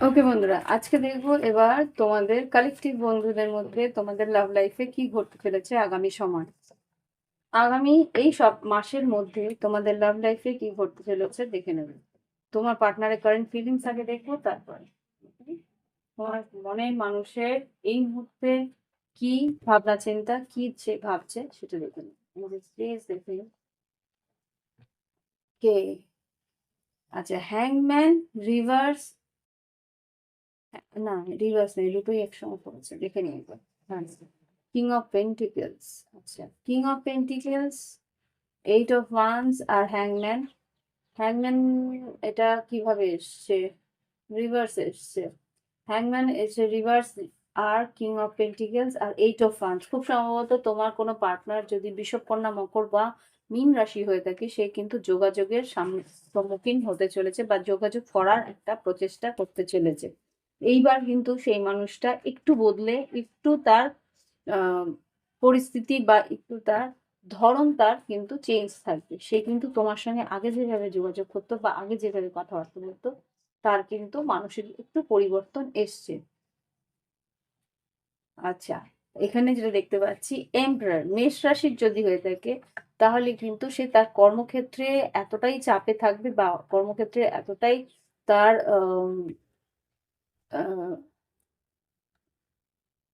ওকে বন্ধুরা, আজকে দেখব এবার তোমাদের কালেকটিভ বন্ধুদের মধ্যে তোমাদের লাভ লাইফে কি ঘটতে চলেছে আগামী সময়। আগামী এই সব মাসের মধ্যে তোমাদের লাভ লাইফে কি ঘটতে চলেছে দেখে নেবে। তোমার পার্টনারের কারেন্ট ফিলিংস আগে দেখব, তারপরে তোমার মনের মানুষের এই মুহূর্তে কি ভাবনা চিন্তা, কি সে ভাবছে সেটা দেখে নেবে। দেখে কে আচ্ছা হ্যাংম্যান রিভার্স না রিভার্স নেই, দুটোই একসঙ্গে পড়েছে দেখে নিই একবার কিং অফ পেন্টিকেলস আচ্ছা। King of pentacles eight of wands আর হ্যাংম্যান হ্যাংম্যান এটা কীভাবে এসছে? রিভার্স এসছে। হ্যাংম্যান এসে rivers are king of pentacles R eight of wands খুব সম্ভবত তোমার কোনো পার্টনার যদি বিষবকন্যা মকর বা মীন রাশি হয়ে থাকে, সে কিন্তু যোগাযোগের সম্মুখীন হতে চলেছে বা যোগাযোগ করার একটা প্রচেষ্টা করতে চলেছে। এইবার কিন্তু সেই মানুষটা একটু বদলে, একটু তার পরিস্থিতি বা একটু তার ধরন তার কিন্তু চেঞ্জ থাকবে। সে কিন্তু তোমার সঙ্গে আগে যেভাবে যোগাযোগ করতো বা আগে যেভাবে কথাবার্তা বলতো, তার কিন্তু মানুষের একটু পরিবর্তন এসছে। আচ্ছা এখানে যেটা দেখতে পাচ্ছি এমপ্রায়ার মেষ রাশির যদি হয়ে থাকে, তাহলে কিন্তু সে তার কর্মক্ষেত্রে এতটাই চাপে থাকবে বা কর্মক্ষেত্রে এতটাই তার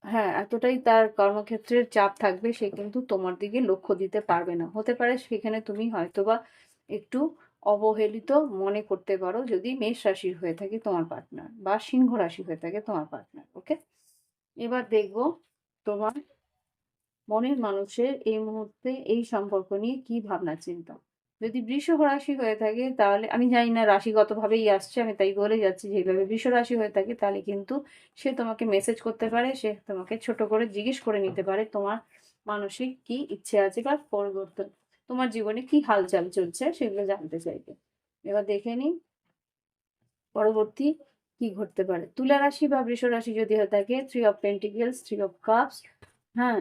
হ্যাঁ এতটাই তার কর্মক্ষেত্রের চাপ থাকবে, সে কিন্তু তোমার দিকে লক্ষ্য দিতে পারবে না। হতে পারে সেখানে তুমি হয়তোবা একটু অবহেলিত মনে করতে পারো যদি মেষ রাশির হয়ে থাকে তোমার পার্টনার বা সিংহ রাশি হয়ে থাকে তোমার পার্টনার ওকে এবার দেখব তোমার মনের মানুষের এই মুহূর্তে এই সম্পর্ক নিয়ে কি ভাবনা, চিন্তা। যদি বৃষ রাশি হয়ে থাকে, তাহলে আমি জানি না রাশিগতভাবেই আসছে, আমি তাই বলে যাচ্ছি যেভাবে বৃষ রাশি হয়ে থাকে, তাহলে কিন্তু সে তোমাকে মেসেজ করতে পারে, সে তোমাকে ছোট করে জিজ্ঞেস করে নিতে পারে তোমার মানসিক কি ইচ্ছে আছে বা পরিবর্তন, তোমার জীবনে কি হালচাল চলছে সেগুলো জানতে চাইবে। এবার দেখে নিই পরবর্তী কি ঘটতে পারে? তুলা রাশি বা বৃষ রাশি যদি হয়ে থাকে three of pentacles three of cups হ্যাঁ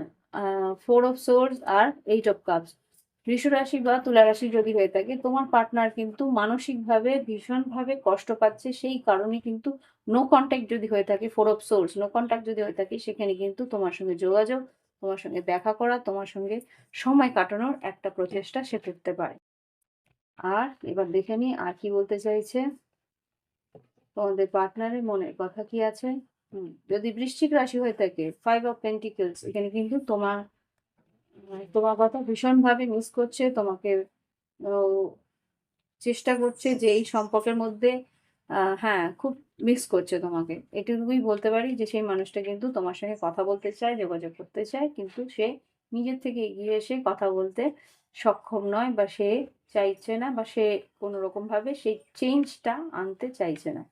ফোর অফ সোর্স আর এইট অফ কাপস রাশি বা তুলা রাশি যদি হয়ে থাকে, তোমার পার্টনার কিন্তু মানসিকভাবে ভীষণভাবে কষ্ট পাচ্ছে। সেই কারণে কিন্তু নো কন্ট্যাক্ট যদি হয়ে থাকে four of swords no contact যদি হয়ে থাকে, সেখানে কিন্তু তোমার সঙ্গে যোগাযোগ, তোমার সঙ্গে দেখা করা, তোমার সঙ্গে সময় কাটানোর একটা প্রচেষ্টা সে করতে পারে। আর এবার দেখে নিই আর কি বলতে চাইছে? তোমাদের পার্টনারের মনের কথা কি আছে? যদি বৃশ্চিক রাশি হয়ে থাকে ফাইভ অফ পেন্টিকেলস এখানে কিন্তু তোমার তোমার কথা ভীষণভাবে মিস করছে, তোমাকে চেষ্টা করছে যে এই সম্পর্কের মধ্যে হ্যাঁ খুব মিস করছে তোমাকে। এটুকুই বলতে পারি যে সেই মানুষটা কিন্তু তোমার সঙ্গে কথা বলতে চায়, যোগাযোগ করতে চায়, কিন্তু সে নিজের থেকে এগিয়ে এসে কথা বলতে সক্ষম নয় বা সে চাইছে না বা সে কোনো রকমভাবে সেই চেঞ্জটা আনতে চাইছে না।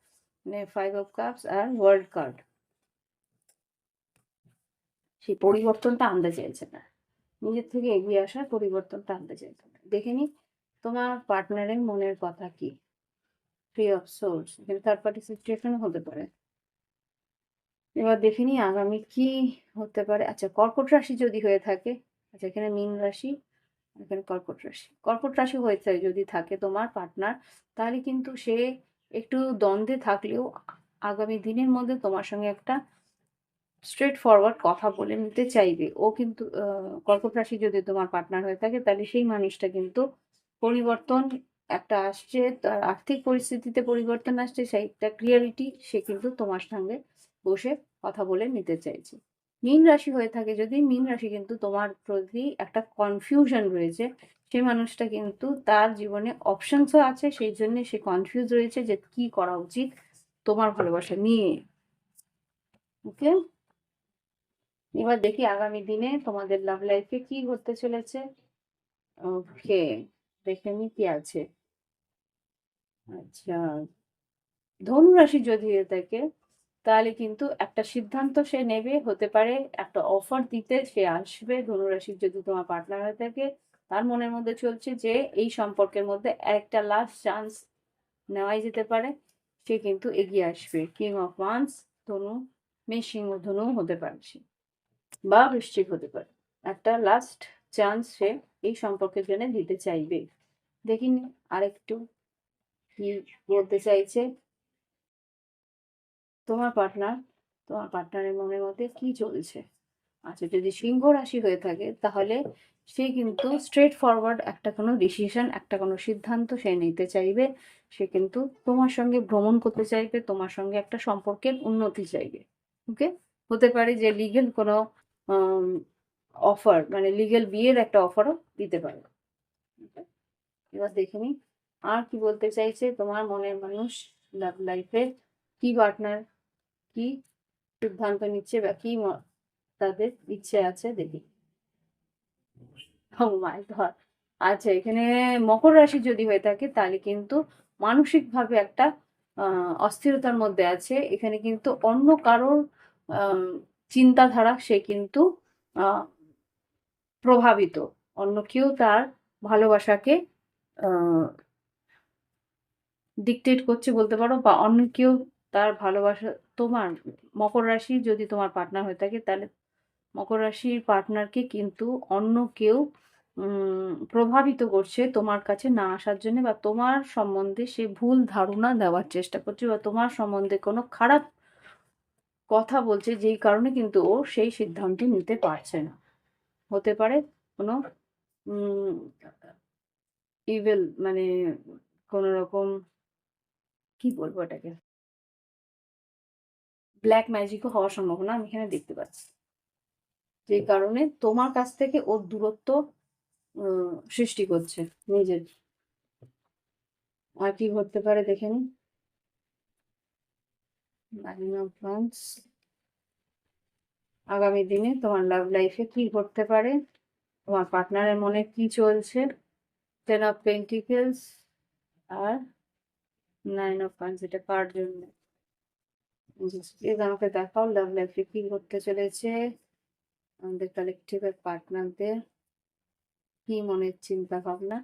মানে ফাইভ অফ কাপস আর ওয়ার্ল্ড কার্ড সেই পরিবর্তনটা আনতে চাইছে না। নিজের থেকে এগিয়ে আসার পরিবর্তনটা আনতে চাইতে দেখে নি, তোমার পার্টনারের মনের কথা কি? ফ্রি অফ সোর্স এখানে থার্ড পার্টি সিচুয়েশন হতে পারে। এবার দেখে নি আগামী কি হতে পারে। আচ্ছা কর্কট রাশি যদি হয়ে থাকে আচ্ছা এখানে মীন রাশি, এখানে কর্কট রাশি। কর্কট রাশি হয়েছে যদি থাকে তোমার পার্টনার তাহলে কিন্তু সে একটু দ্বন্দ্বে থাকলেও আগামী দিনের মধ্যে তোমার সঙ্গে একটা স্ট্রেট ফরওয়ার্ড কথা বলে নিতে চাইবে। ও কিন্তু কর্কট রাশি যদি তোমার পার্টনার হয়ে থাকে, তাহলে সেই মানুষটা কিন্তু পরিবর্তন একটা আসছে, তার আর্থিক পরিস্থিতিতে পরিবর্তন আসছে সেইটা ক্লিয়ারিটি সে কিন্তু তোমার সঙ্গে বসে কথা বলে নিতে চাইছে। মীন রাশি হয়ে থাকে যদি, মীন রাশি কিন্তু তোমার প্রতি একটা কনফিউশন রয়েছে, সেই মানুষটা কিন্তু তার জীবনে অপশনসও আছে, সেই জন্য সে কনফিউজ রয়েছে যে কি করা উচিত তোমার ভালোবাসা নিয়ে। ওকে এবার দেখি আগামী দিনে তোমাদের লাভ লাইফে কি ঘটতে চলেছে। ওকে দেখে নি কি আছে। আচ্ছা ধনু রাশি যদি থাকে তাহলে কিন্তু একটা সিদ্ধান্ত সে নেবে, হতে পারে একটা অফার দিতে সে আসবে, ধনুরাশির যদি তোমার পার্টনার হয়ে থাকে, তার মনের মধ্যে চলছে যে এই সম্পর্কের মধ্যে একটা লাস্ট চান্স নেওয়াই যেতে পারে, সে কিন্তু এগিয়ে আসবে। কিং অফ ওয়ান্স ধনু, মেষ সিংহ ধনু হতে পারে সে। বা বৃশ্চিক হতে পারে। একটা লাস্ট চান্স সে এই সম্পর্কের জন্য দিতে চাইবে। দেখিনি, আরেকটু কি বলতে চাইছে? তোমার পার্টনার তোমার পার্টনারের মনের মধ্যে কি চলছে? আচ্ছা যদি সিংহ রাশি হয়ে থাকে, তাহলে সে কিন্তু স্ট্রেট ফরওয়ার্ড একটা কোনো ডিসিশন একটা কোনো সিদ্ধান্ত সে নিতে চাইবে। সে কিন্তু তোমার সঙ্গে ভ্রমণ করতে চাইবে, তোমার সঙ্গে একটা সম্পর্কের উন্নতি চাইবে। ওকে হতে পারে যে লিগেল কোনো অফার মানে লিগেল বিয়ের একটা অফারও দিতে পারে। এবার দেখে নিই, আর কি বলতে চাইছে তোমার মনের মানুষ লাভ লাইফে কি পার্টনার কি সিদ্ধান্ত নিচ্ছে বা কি তাদের ইচ্ছে আছে দেখি। মাই গড আচ্ছা এখানে মকর রাশি যদি হয়ে থাকে, তাহলে কিন্তু মানসিকভাবে একটা অস্থিরতার মধ্যে আছে। এখানে কিন্তু অন্য কারোর চিন্তাধারা সে কিন্তু প্রভাবিত। অন্য কেউ তার ভালোবাসাকে ডিকটেট করছে বলতে পারো বা অন্য কেউ তার ভালোবাসা, তোমার মকর রাশি যদি তোমার পার্টনার হয়ে থাকে তাহলে মকর রাশির পার্টনারকে কিন্তু অন্য কেউ প্রভাবিত করছে তোমার কাছে না আসার জন্য বা তোমার সম্বন্ধে সে ভুল ধারণা দেওয়ার চেষ্টা করছে বা তোমার সম্বন্ধে কোনো খারাপ কথা বলছে যেই কারণে কিন্তু ও সেই সিদ্ধান্ত নিতে পারছে না। হতে পারে কোনো ইভেল মানে কোনো রকম কি বলব এটাকে ব্ল্যাক ম্যাজিকও হওয়ার সম্ভাবনা আমি এখানে দেখতে পাচ্ছি। যেই কারণে তোমার কাছ থেকে ওর দূরত্ব সৃষ্টি করছে নিজের। আর কি ঘটতে পারে দেখে নিন নাইন অফ ওয়ান্স আগামী দিনে তোমার লাভ লাইফে কি করতে পারে? তোমার পার্টনারের মনে কি চলছে? টেন অফ পেন্টিকেলস আর নাইন অফ ওয়ান্স এটা কার জন্য? আমাকে দেখাও লাভ লাইফে কি করতে চলেছে। আমাদের কালেকটিভের পার্টনারদের কি মনের চিন্তা ভাবনা?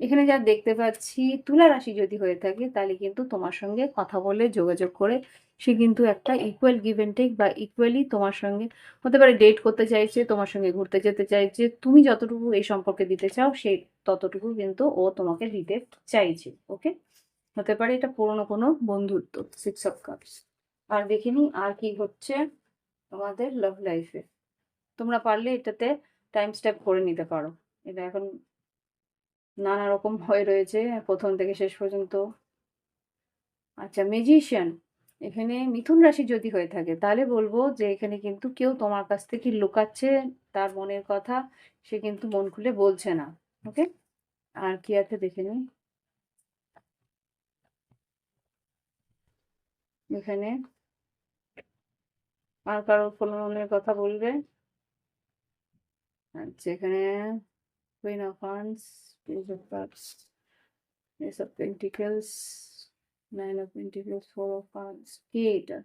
এখানে যা দেখতে পাচ্ছি, তুলা রাশি যদি হয়ে থাকে, তাহলে কিন্তু তোমার সঙ্গে কথা বলে, যোগাযোগ করে সে কিন্তু একটা ইকুয়াল গিভ অ্যান্ড টেক বা ইকুয়ালি তোমার সঙ্গে হতে পারে ডেট করতে চাইছে, তোমার সঙ্গে ঘুরতে যেতে চাইছে, তুমি যতটুকু এই সম্পর্কে দিতে চাও সেই ততটুকু কিন্তু ও তোমাকে দিতে চাইছে ওকে হতে পারে এটা পুরনো কোনো বন্ধুত্ব সিক্স অফ কাপস আর দেখিনি আর কি হচ্ছে তোমাদের লাভ লাইফে তোমরা পারলে এটাতে টাইম স্টেপ করে নিতে পারো। এটা এখন নানা রকম হয়ে রয়েছে প্রথম থেকে শেষ পর্যন্ত। আচ্ছা ম্যাজিশিয়ান এখানে মিথুন রাশি যদি হয়ে থাকে, তাহলে বলব যে এখানে কিন্তু কেউ তোমার কাছ থেকে লুকাচ্ছে, তার মনের কথা সে কিন্তু মন খুলে বলছে না ওকে আর কি আছে দেখে নিই। এখানে আর কারোর মনের কথা বলবে? আচ্ছা এখানে page of cups ace of pentacles nine of pentacles four of wands কি এটা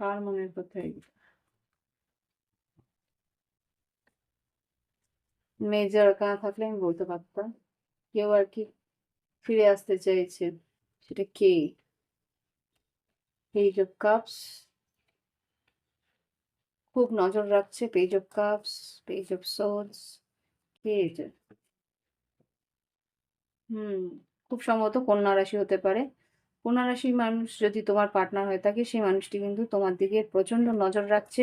কার মনের কথা এটা মেজর কানা থাকলে আমি বলতে পারতাম। কেউ আর কি ফিরে আসতে চাইছে, সেটা কে? পেজ অফ কাপস খুব নজর রাখছে। Page of cups page of swords এটা হুম, খুব সম্ভবত কন্যা রাশি হতে পারে। কন্যা রাশির মানুষ যদি তোমার পার্টনার হয়ে থাকে, সেই মানুষটি কিন্তু তোমার দিকে প্রচণ্ড নজর রাখছে।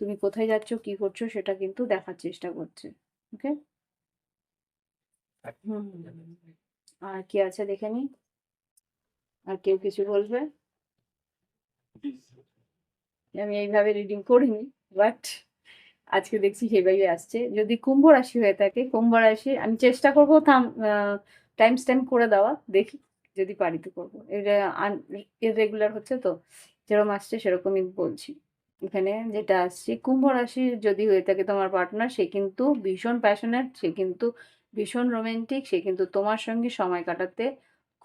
তুমি কোথায় যাচ্ছ, কি করছ, সেটা কিন্তু দেখার চেষ্টা করছে। ওকে হুম, আর কি আছে দেখে নি? আর কেউ কিছু বলবে? আমি এইভাবে রিডিং করিনি বাট আজকে দেখছি সেভাবে আসছে। যদি কুম্ভ রাশি হয়ে থাকে, কুম্ভ রাশি, আমি চেষ্টা করব টাইম স্ট্যাম্প করে দেওয়া, দেখি যদি পারি তো করব। এটা ইরেগুলার হচ্ছে তো, যেরকম আসছে সেরকমই বলছি। এখানে যেটা আসছে, কুম্ভ রাশি যদি হয়ে থাকে তোমার পার্টনার সে কিন্তু ভীষণ প্যাশনেট সে কিন্তু ভীষণ রোমান্টিক সে কিন্তু তোমার সঙ্গে সময় কাটাতে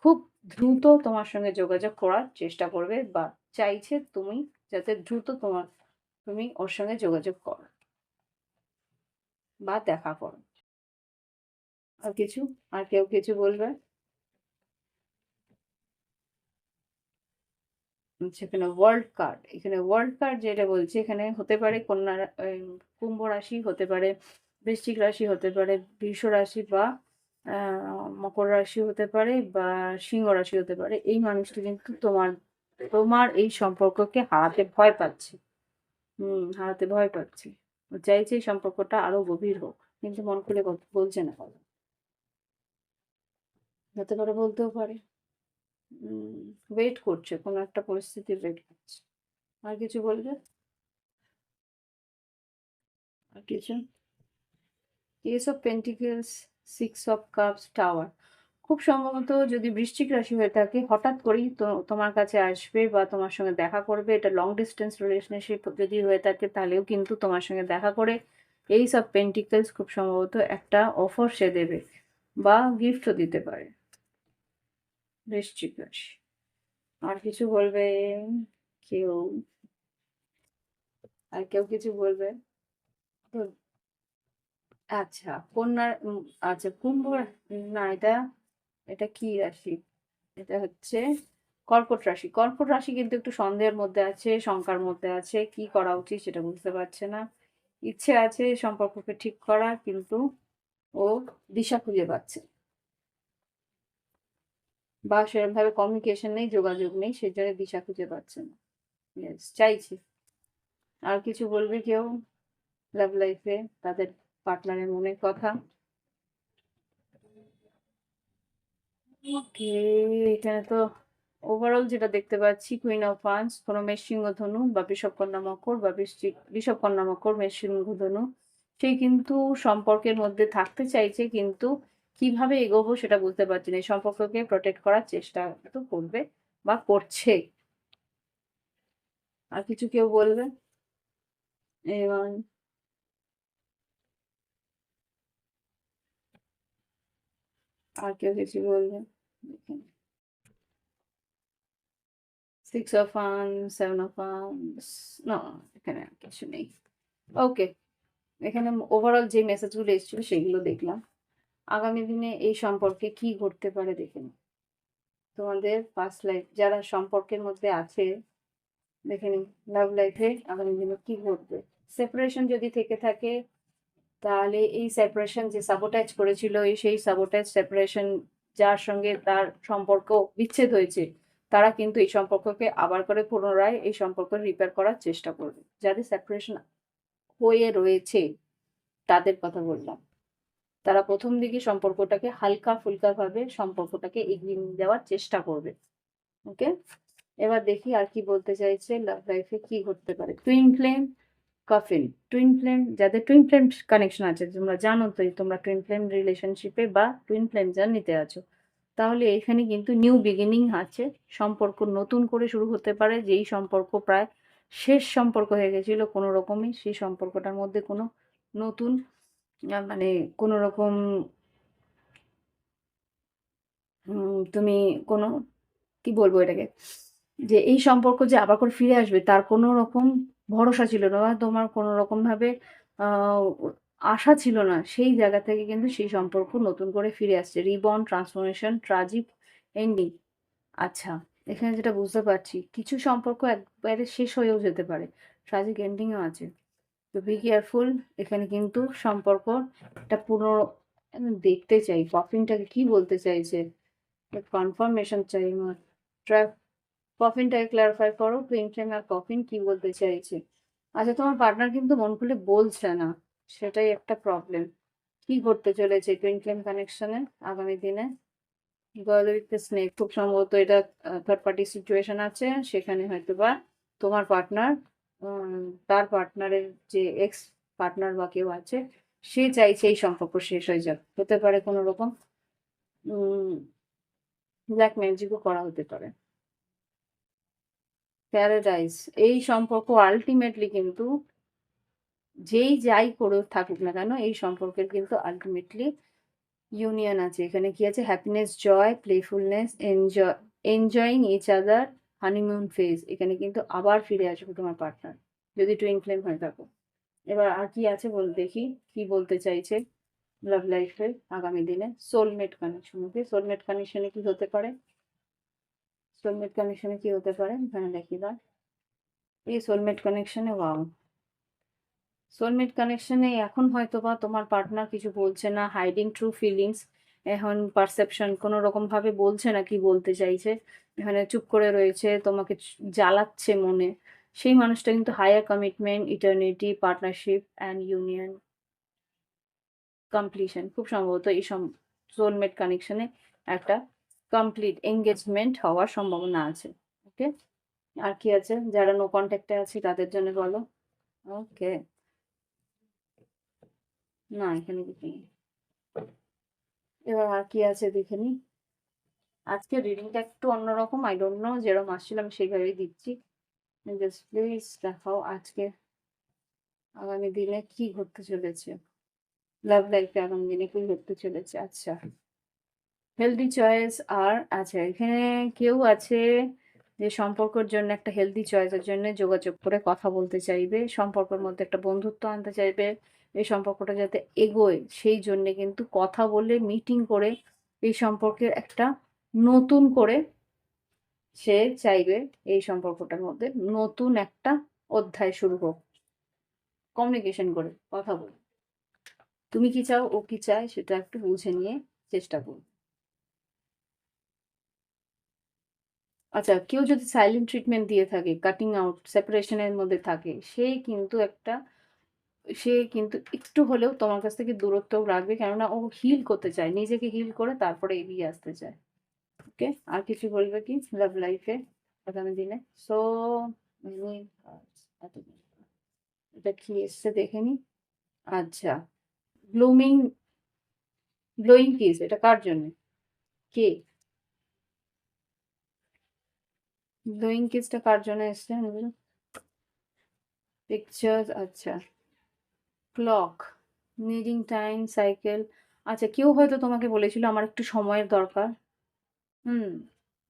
খুব দ্রুত তোমার সঙ্গে যোগাযোগ করার চেষ্টা করবে বা চাইছে তুমি যাতে দ্রুত তোমার, তুমি ওর সঙ্গে যোগাযোগ করো। বা দেখা করো। আর কিছু? আর কেউ কিছু বলবে? আচ্ছা এখানে ওয়ার্ল্ড কার্ড এখানে ওয়ার্ল্ড কার্ড যেটা বলছে এখানে হতে পারে কন্যা কুম্ভ রাশি হতে পারে বৃশ্চিক রাশি হতে পারে বৃষ রাশি বা মকর রাশি হতে পারে বা সিংহ রাশি হতে পারে এই মানুষটি কিন্তু তোমার তোমার এই সম্পর্ককে হারাতে ভয় পাচ্ছে। হুম হারাতে ভয় পাচ্ছে। চাইছে এই সম্পর্কটা আরও গভীর হোক, কিন্তু মন খুলে বলছে না হতে পারে বলতেও পারে। ওয়েট করছে, কোনো একটা পরিস্থিতির ওয়েট করছে। আর কিছু বলবে? আর কিছু? Ace of pentacles six of cups tower খুব সম্ভবত যদি বৃশ্চিক রাশি হয়ে থাকে, হঠাৎ করেই তো তোমার কাছে আসবে বা তোমার সঙ্গে দেখা করবে। এটা লং ডিস্টেন্স রিলেশনশিপ যদি হয়ে থাকে, তাহলেও কিন্তু তোমার সঙ্গে দেখা করে। এই সব পেন্টিকেলস খুব সম্ভবত একটা অফার সে দেবে বা গিফটও দিতে পারে। বৃশ্চিক রাশি। আর কিছু বলবে? কেউ? আর কেউ কিছু বলবে? আচ্ছা কন্যার আচ্ছা কুম্ভ, না, এটা এটা কি রাশি? এটা হচ্ছে কর্কট রাশি। কর্কট রাশি কিন্তু একটু সন্দেহের মধ্যে আছে, শঙ্কার মধ্যে আছে, কি করা উচিত সেটা বুঝতে পারছে না। ইচ্ছে আছে সম্পর্ককে ঠিক করা, কিন্তু ও দিশা খুঁজে পাচ্ছে। বা সেরকম ভাবে কমিউনিকেশন নেই, যোগাযোগ নেই, সেই জন্য দিশা খুঁজে পাচ্ছে না। চাইছি। আর কিছু বলবে কেউ? লাভ লাইফে তাদের পার্টনারের মনের কথা? ওকে, এখানে তো ওভারঅল যেটা দেখতে পাচ্ছি কুইন অফ ওয়ান্স কোনো মেষসিংহ ধনু বা বিষবকন্যা মকর বা বৃশ্চিক বিষবকন্যা মকর মেষসিংহ ধনু সে কিন্তু সম্পর্কের মধ্যে থাকতে চাইছে, কিন্তু কীভাবে এগোবো সেটা বুঝতে পারছি না। এই সম্পর্ককে প্রোটেক্ট করার চেষ্টা তো করবে বা করছে। আর কিছু কেউ বলবে? এবং আর কেউ কিছু বলবে? সিক্স অফ ওয়ান সেভেন অফ ওয়ান্স না এখানে কিছু নেই। ওকে এখানে ওভারঅল যে মেসেজগুলো এসেছিল সেগুলো দেখলাম। আগামী দিনে এই সম্পর্কে কি ঘটতে পারে দেখে নিই তোমাদের পাস্ট লাইফ যারা সম্পর্কের মধ্যে আছে, দেখে নিই লাভ লাইফে আগামী দিনে কি ঘটবে। সেপারেশন যদি থেকে থাকে, তাহলে এই সেপারেশন যে সাবোটাইজ করেছিল সেই সাবোটাইজ সেপারেশন যার সঙ্গে তার সম্পর্ক বিচ্ছেদ হয়েছে, তারা কিন্তু এই সম্পর্ককে আবার করে পুনরায় এই সম্পর্ক রিপেয়ার করার চেষ্টা করবে। যাদের সেপারেশন হয়ে রয়েছে, তাদের কথা বললাম। তারা প্রথম দিকে সম্পর্কটাকে হালকা ফুলকা ভাবে সম্পর্কটাকে এগিয়ে নিয়ে যাওয়ার চেষ্টা করবে। ওকে এবার দেখি আর কি বলতে চাইছে লাভ লাইফে কি ঘটতে পারে। Twin flame coffin twin flame যাদের টুইন ফ্লেম কানেকশন আছে, তোমরা জানো তো তোমরা টুইন ফ্লেম রিলেশনশিপে বা টুইন ফ্লেম জার্নিতে আছো। তাহলে এখানে কিন্তু নিউ বিগিনিং আছে, সম্পর্ক নতুন করে শুরু হতে পারে, যেই সম্পর্ক প্রায় শেষ সম্পর্ক হয়ে গেছিল কোনো রকমই, সেই সম্পর্কটার মধ্যে কোনো নতুন মানে কোনো রকম তুমি কোনো, কি বলব এটাকে? যে এই সম্পর্ক যে আবার করে ফিরে আসবে, তার কোনো রকম ভরসা ছিল না বা তোমার কোনো রকমভাবে আশা ছিল না, সেই জায়গা থেকে কিন্তু সেই সম্পর্ক নতুন করে ফিরে আসছে। Reborn transformation, tragic, ending. আচ্ছা এখানে যেটা বুঝতে পারছি, কিছু সম্পর্ক একবারে শেষ হয়েও যেতে পারে, ট্রাজিক, এন্ডিংও আছে। তো বি কেয়ারফুল এখানে কিন্তু সম্পর্ক একটা আমি দেখতে চাই, কফিনটাকে কি বলতে চাইছে? কনফার্মেশন চাই আমার ট্র্যাক কফিনটাকে ক্লারিফাই করো প্রেম ফ্লেম আর কফিন কি বলতে চাইছে? আচ্ছা তোমার পার্টনার কিন্তু মন খুলে বলছে না, সেটাই একটা প্রবলেম কি করতে চলেছে টুইন ফ্লেম কানেকশনে আগামী দিনে? গার্ল উইথ স্নেক, খুব সম্ভবত এটা থার্ড পার্টি সিচুয়েশন আছে, সেখানে হয়তো বা তোমার পার্টনার তার পার্টনারের যে এক্স পার্টনার বা কেউ আছে, সে চাইছে এই সম্পর্ক শেষ হয়ে যাক, হতে পারে কোনো রকম ব্ল্যাক ম্যাজিকও করা হতে পারে। প্যারাডাইস। এই সম্পর্ক আলটিমেটলি কিন্তু যেই যাই করে থাকুক না কেন, এই সম্পর্কের কিন্তু আলটিমেটলি ইউনিয়ন আছে। এখানে কি আছে? Happiness joy playfulness enjoy enjoying each other honeymoon phase এখানে কিন্তু আবার ফিরে আসবে তোমার পার্টনার যদি টুইন ফ্লেম হয়ে থাকো। এবার আর কি আছে বল দেখি, কি বলতে চাইছে লাভ লাইফের আগামী দিনে? সোলমেট কানেকশন ওকে সোলমেট কানেকশনে কি হতে পারে? সোলমেট কানেকশনে কি হতে পারে? এখানে দেখি দাও এই সোলমেট কানেকশনে ওয়াও সোলমেট কানেকশনে এখন হয়তো বা তোমার পার্টনার কিছু বলছে না হাইডিং ট্রু ফিলিংস এখন পারসেপশন কোনো রকম ভাবে বলছে না কি বলতে চাইছে। এখানে চুপ করে রয়েছে, তোমাকে জ্বালাচ্ছে মনে। সেই মানুষটা কিন্তু higher commitment eternity partnership and union completion খুব সম্ভবত এই সোলমেট কানেকশনে একটা কমপ্লিট এঙ্গেজমেন্ট হওয়ার সম্ভাবনা আছে ওকে আর কি আছে? যারা নো কন্ট্যাক্টে আছে, তাদের জন্য বলো। ওকে না, এখানে কিছু নেই এবার আর কি আছে দেখে নি? আজকে রিডিংটা একটু অন্যরকম আই ডোন্ট নো যেরকম আসছিলাম সেইভাবেই দিচ্ছি। জাস্ট প্লিজ দেখাও আজকে আগামী দিনে কি ঘটতে চলেছে। লাভ লাইফে আগামী দিনে কি ঘটতে চলেছে? আচ্ছা। হেলদি চয়েস আর আচ্ছা এখানে কেউ আছে যে সম্পর্কের জন্য একটা হেলদি চয়েসের জন্য যোগাযোগ করে কথা বলতে চাইবে, সম্পর্কের মধ্যে একটা বন্ধুত্ব আনতে চাইবে, এই সম্পর্কটা যাতে এগোয়, সেই জন্য কিন্তু কথা বলে মিটিং করে এই সম্পর্কের একটা নতুন করে সে চাইবে এই সম্পর্কটার মধ্যে নতুন একটা অধ্যায় শুরু হোক। কমিউনিকেশন করে, কথা বলে। তুমি কি চাও, ও কি চায়, সেটা একটু বুঝে নিয়ে চেষ্টা করুন আচ্ছা কেউ যদি সাইলেন্ট ট্রিটমেন্ট দিয়ে থাকে কাটিং আউট সেপারেশনের মধ্যে থাকে, সে কিন্তু একটা, সে কিন্তু একটু হলেও তোমার কাছ থেকে দূরত্ব রাখবে, কেননা ও হিল করতে চায়, নিজেকে হিল করে তারপরে এগিয়ে আসতে চায়। ওকে আর কিছু বলবে কি? লাভ লাইফে আগামী দিনে? সো এটা কি এসছে দেখে নি? আচ্ছা ব্লুমিং ব্লোয়িং কিস এটা কার জন্য? কে? গ্লোয়িং কিসটা কার জন্য এসছে পিকচার্স আচ্ছা। ক্লক নিডিং টাইম সাইকেল আচ্ছা কেউ হয়তো তোমাকে বলেছিল আমার একটু সময়ের দরকার। হুম,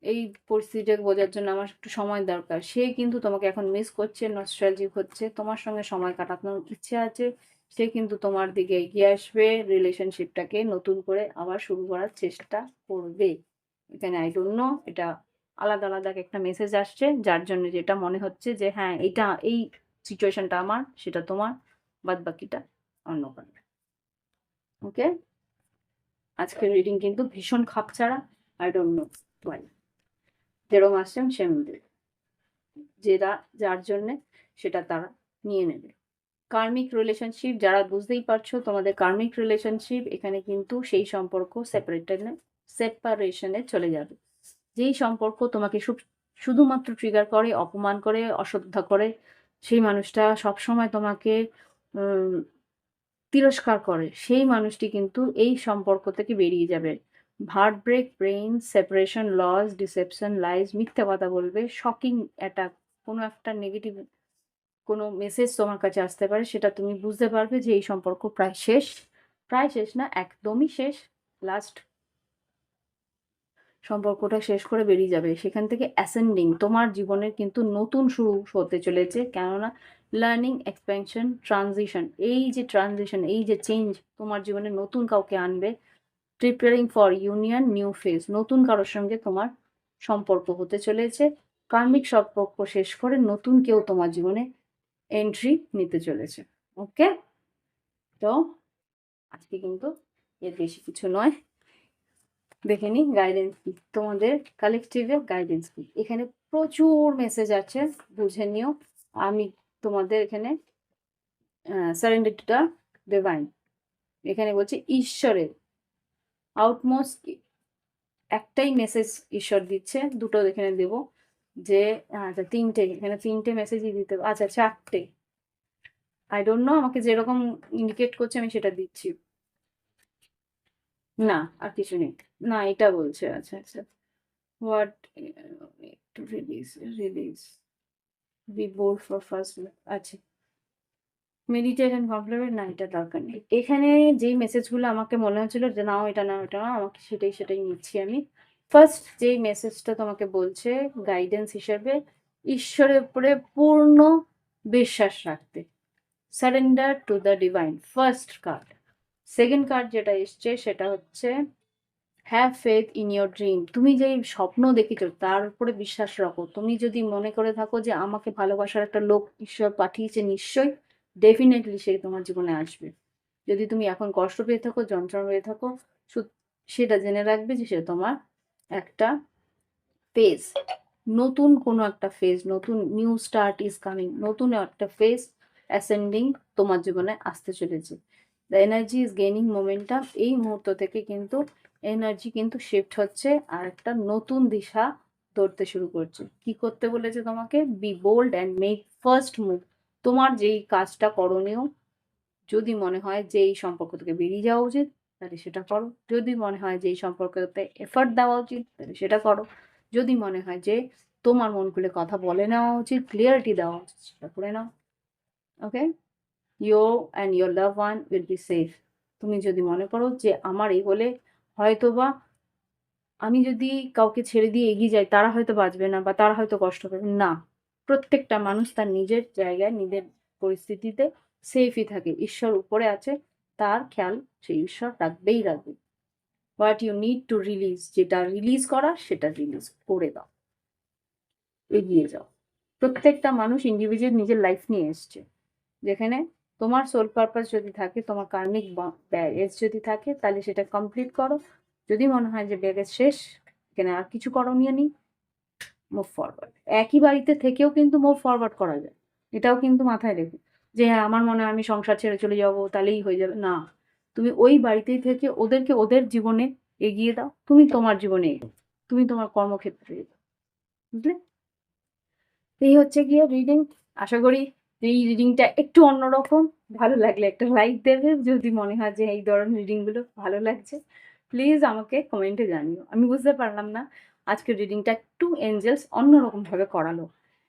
এই পরিস্থিতিটাকে বোঝার জন্য আমার একটু সময় দরকার। সে কিন্তু তোমাকে এখন মিস করছে নস্ট্রালজিক হচ্ছে। তোমার সঙ্গে সময় কাটানোর ইচ্ছে আছে। সে কিন্তু তোমার দিকে এগিয়ে আসবে। রিলেশনশিপটাকে নতুন করে আবার শুরু করার চেষ্টা করবে। এখানে আই ডোন্ট নো এটা আলাদা আলাদা একটা মেসেজ আসছে, যার জন্য যেটা মনে হচ্ছে যে হ্যাঁ এটা, এই সিচুয়েশনটা আমার, সেটা তোমার, বাদ বাকিটা অন্য কারণে ওকে আজকের রিডিং কিন্তু ভীষণ খাপছাড়া আই ডোন্ট নো ওয়াই যেরকম আসছেন সেমনি যেটা, যার জন্যে সেটা তারা নিয়ে নেবে। কার্মিক রিলেশনশিপ যারা বুঝতেই পারছ, তোমাদের কার্মিক রিলেশনশিপ এখানে কিন্তু সেই সম্পর্ক সেপারেটেনে সেপারেশনে চলে যাবে। যেই সম্পর্ক তোমাকে শুধুমাত্র ট্রিগার করে, অপমান করে, অশ্রদ্ধা করে, সেই মানুষটা সবসময় তোমাকে তিরস্কার করে। সেই মানুষটি কিন্তু এই সম্পর্ক থেকে বেরিয়ে যাবে। Heart break brain separation loss deception lies মিথ্যা কথা বলবে শকিং অ্যাটাক কোনো একটা নেগেটিভ কোনো মেসেজ তোমার কাছে আসতে পারে, সেটা তুমি বুঝতে পারবে যে এই সম্পর্ক প্রায় শেষ। প্রায় শেষ না, একদমই শেষ। লাস্ট সম্পর্কটা শেষ করে বেরিয়ে যাবে। সেখান থেকে অ্যাসেন্ডিং তোমার জীবনের কিন্তু নতুন শুরু হতে চলেছে। কেননা লার্নিং এক্সপেনশন ট্রানজিশন এই যে ট্রানজিশন এই যে চেঞ্জ তোমার জীবনে নতুন কাউকে আনবে preparing for union new phase নতুন কারোর সঙ্গে তোমার সম্পর্ক হতে চলেছে। কার্মিক সম্পর্ক শেষ করে নতুন কেউ তোমার জীবনে এন্ট্রি নিতে চলেছে। ওকে তো আজকে কিন্তু এর বেশি কিছু নয়। দেখে নিই গাইডেন্স কি। তোমাদের কালেকটিভে গাইডেন্স কি। এখানে প্রচুর মেসেজ আছে, বুঝে নিও। আমি তোমাদের এখানে সারেন্ডারটা ডিভাইন এখানে বলছে ঈশ্বরের আউটমোস্ট একটাই মেসেজ ঈশ্বর দিচ্ছে, দুটো এখানে দেব। যে আচ্ছা তিনটে, এখানে তিনটে মেসেজই দিতে আচ্ছা চারটে। আই ডোন্ট নো আমাকে যেরকম ইন্ডিকেট করছে আমি সেটা দিচ্ছি। না, আর কিছু নেই। না, এটা বলছে আচ্ছা আচ্ছা। What to release release be bold for first আচ্ছা। মেডিটেশন কমপ্লিমেন্ট না, এটা দরকার নেই। এখানে যেই মেসেজগুলো আমাকে মনে হচ্ছিল যে, নাও, এটা নাও এটা নাও, আমাকে সেটাই সেটাই নিচ্ছি আমি। ফার্স্ট যেই মেসেজটা তোমাকে বলছে গাইডেন্স হিসেবে, ঈশ্বরের উপরে পূর্ণ বিশ্বাস রাখতে। Surrender to the divine first card second card যেটা এসছে সেটা হচ্ছে have faith in your dream তুমি যেই স্বপ্ন দেখেছ, তার উপরে বিশ্বাস রাখো। তুমি যদি মনে করে থাকো যে আমাকে ভালোবাসার একটা লোক ঈশ্বর পাঠিয়েছে নিশ্চয়ই ডেফিনেটলি সে তোমার জীবনে আসবে। যদি তুমি এখন কষ্ট পেয়ে থাকো, যন্ত্রণা পেয়ে থাকো সেটা জেনে রাখবে যে সে তোমার একটা ফেজ নতুন কোনো একটা ফেজ নতুন নিউ স্টার্ট ইজ কামিং নতুন একটা ফেজ অ্যাসেন্ডিং তোমার জীবনে আসতে চলেছে। The energy is gaining momentum এই মুহূর্ত থেকে কিন্তু এনার্জি কিন্তু শিফট হচ্ছে আর একটা নতুন দিশা ধরতে শুরু করছে। কি করতে বলেছে তোমাকে? Be bold and make first move তোমার যেই কাজটা করণীয়, যদি মনে হয় যে এই সম্পর্ক থেকে বেরিয়ে যাওয়া উচিত, তাহলে সেটা করো। যদি মনে হয় যে এই সম্পর্কতে এফার্ট দেওয়া উচিত, তাহলে সেটা করো। যদি মনে হয় যে তোমার মন খুলে কথা বলে নেওয়া উচিত ক্লিয়ারিটি দেওয়া উচিত, সেটা করে নাও। Okay you and your love one will be safe তুমি যদি মনে করো যে আমার এই বলে হয়তো বা আমি যদি কাউকে ছেড়ে দিয়ে এগিয়ে যাই, তারা হয়তো বাঁচবে না বা তারা হয়তো কষ্ট পাবে। না, প্রত্যেকটা মানুষ তার নিজের জায়গায়, নিজের পরিস্থিতিতে সেফই থাকে। ঈশ্বর উপরে আছে, তার খেয়াল সেই ঈশ্বর রাখবেই রাখবে। What you need to release যেটা রিলিজ করা, সেটা রিলিজ করে দাও। এগিয়ে যাও। প্রত্যেকটা মানুষ ইন্ডিভিজুয়াল নিজের লাইফ নিয়ে এসছে। যেখানে তোমার সোল পারপাস যদি থাকে, তোমার কার্মিক ব্যাগেজ যদি থাকে, তাহলে সেটা কমপ্লিট করো। যদি মনে হয় যে ব্যাগেজ শেষ, এখানে আর কিছু করণীয় নেই মুভ ফরওয়ার্ড একই বাড়িতে থেকেও কিন্তু মুভ ফরওয়ার্ড করা যায়। এটাও কিন্তু মাথায় রেখে। যে হ্যাঁ আমার মনে হয় আমি সংসার ছেড়ে চলে যাব, তাহলেই হয়ে যাবে। না, তুমি ওই বাড়িতেই থেকে ওদেরকে ওদের জীবনে এগিয়ে দাও। তুমি তোমার জীবনে। তুমি তোমার কর্মক্ষেত্রে। বুঝলে? এই হচ্ছে গিয়ে রিডিং আশা করি এই রিডিংটা একটু অন্যরকম। ভালো লাগলে একটা লাইক দেবে। যদি মনে হয় যে এই ধরনের রিডিংগুলো ভালো লাগছে প্লিজ আমাকে কমেন্টে জানিও। আমি বুঝতে পারলাম না আজকের রিডিংটা একটু এঞ্জেলস অন্যরকমভাবে করালো।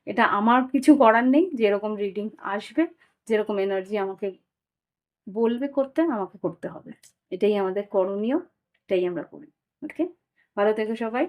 এটা আমার কিছু করার নেই। যেরকম রিডিং আসবে, যেরকম এনার্জি আমাকে বলবে করতে, আমাকে করতে হবে। এটাই আমাদের করণীয়, এটাই আমরা করি। ওকে ভালো থেকো সবাই।